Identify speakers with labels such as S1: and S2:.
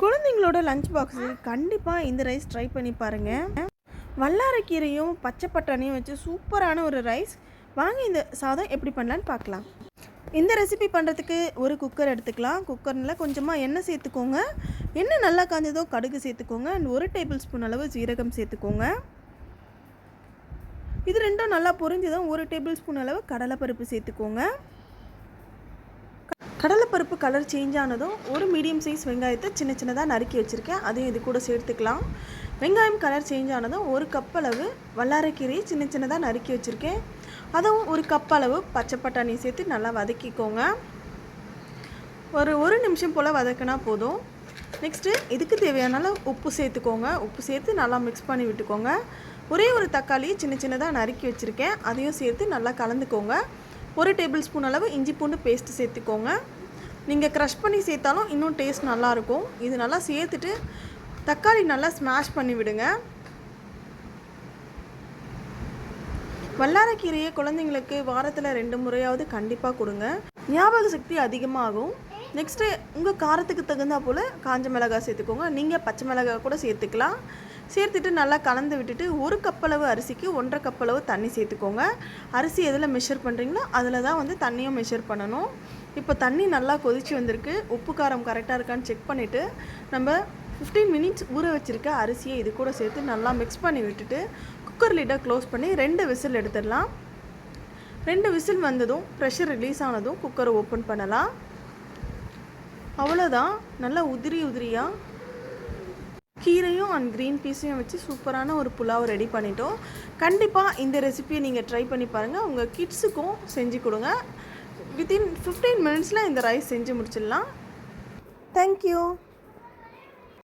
S1: குழந்தைங்களோட lunch box கண்டிப்பாக இந்த ரைஸ் ட்ரை பண்ணி பாருங்கள் வல்லாரக்கீரையும் பச்சை பட்டாணியும் வச்சு சூப்பரான ஒரு ரைஸ் வாங்க இந்த சாதம் எப்படி பண்ணலான்னு பார்க்கலாம். இந்த ரெசிபி பண்ணுறதுக்கு ஒரு குக்கர் எடுத்துக்கலாம். குக்கரில் கொஞ்சமாக எண்ணெய் சேர்த்துக்கோங்க. எண்ணெய் நல்லா காஞ்சதோ கடுகு சேர்த்துக்கோங்க. அண்ட் ஒரு டேபிள் ஸ்பூன் அளவு ஜீரகம் சேர்த்துக்கோங்க. இது ரெண்டும் நல்லா பொரிஞ்சதும் ஒரு டேபிள் ஸ்பூன் அளவு கடலைப்பருப்பு சேர்த்துக்கோங்க. கடலைப்பருப்பு கலர் சேஞ்ச் ஆனதும் ஒரு மீடியம் சைஸ் வெங்காயத்தை சின்ன சின்னதாக நறுக்கி வச்சுருக்கேன். அதையும் இது கூட சேர்த்துக்கலாம். வெங்காயம் கலர் சேஞ்ச் ஆனதும் ஒரு கப் அளவு வல்லாரக்கீரையை சின்ன சின்னதாக நறுக்கி வச்சுருக்கேன். அதுவும் ஒரு கப் அளவு பச்சை பட்டாணி சேர்த்து நல்லா வதக்கிக்கோங்க. ஒரு ஒரு நிமிஷம் போல் வதக்கினா போதும். நெக்ஸ்ட்டு இதுக்கு தேவையான அளவு உப்பு சேர்த்துக்கோங்க. உப்பு சேர்த்து நல்லா மிக்ஸ் பண்ணி விட்டுக்கோங்க. ஒரே ஒரு தக்காளியை சின்ன சின்னதாக நறுக்கி வச்சுருக்கேன். அதையும் சேர்த்து நல்லா கலந்துக்கோங்க. ஒரு டேபிள் ஸ்பூன் அளவு இஞ்சி பூண்டு பேஸ்ட்டு சேர்த்துக்கோங்க. நீங்கள் க்ரஷ் பண்ணி சேர்த்தாலும் இன்னும் டேஸ்ட் நல்லாயிருக்கும். இது நல்லா சேர்த்துட்டு தக்காளி நல்லா ஸ்மாஷ் பண்ணி விடுங்க. வல்லாரக்கீரையை குழந்தைங்களுக்கு வாரத்தில் ரெண்டு முறையாவது கண்டிப்பாக கொடுங்க. ஞாபக சக்தி அதிகமாகும். நெக்ஸ்ட்டு உங்கள் காரத்துக்கு தகுந்தா போல் காஞ்ச மிளகாய் சேர்த்துக்கோங்க. நீங்கள் பச்சை மிளகாய் கூட சேர்த்துக்கலாம். சேர்த்துட்டு நல்லா கலந்து விட்டுட்டு ஒரு கப்பளவு அரிசிக்கு ஒன்றரை கப்பளவு தண்ணி சேர்த்துக்கோங்க. அரிசி எதில் மெஷர் பண்ணுறீங்களோ அதில் தான் வந்து தண்ணியும் மெஷர் பண்ணணும். இப்போ தண்ணி நல்லா கொதிச்சு வந்திருக்கு. உப்பு காரம் கரெக்டாக இருக்கான்னு செக் பண்ணிவிட்டு நம்ம ஃபிஃப்டீன் மினிட்ஸ் ஊற வச்சுருக்க அரிசியை இது கூட சேர்த்து நல்லா மிக்ஸ் பண்ணி விட்டுட்டு குக்கர் லிட்டை க்ளோஸ் பண்ணி ரெண்டு விசில் எடுத்துடலாம். ரெண்டு விசில் வந்ததும் ப்ரெஷர் ரிலீஸ் ஆனதும் குக்கரை ஓப்பன் பண்ணலாம். அவ்வளோதான் நல்லா உதிரி உதிரியாக கீரையும் அண்ட் க்ரீன் பீஸையும் வச்சு சூப்பரான ஒரு புலாவை ரெடி பண்ணிட்டோம். கண்டிப்பாக இந்த ரெசிபியை நீங்கள் ட்ரை பண்ணி பாருங்கள் உங்கள் கிட்ஸுக்கும் செஞ்சு கொடுங்க. வித்தின் ஃபிஃப்டீன் மினிட்ஸில் இந்த ரைஸ் செஞ்சு முடிச்சிடலாம். தேங்க்யூ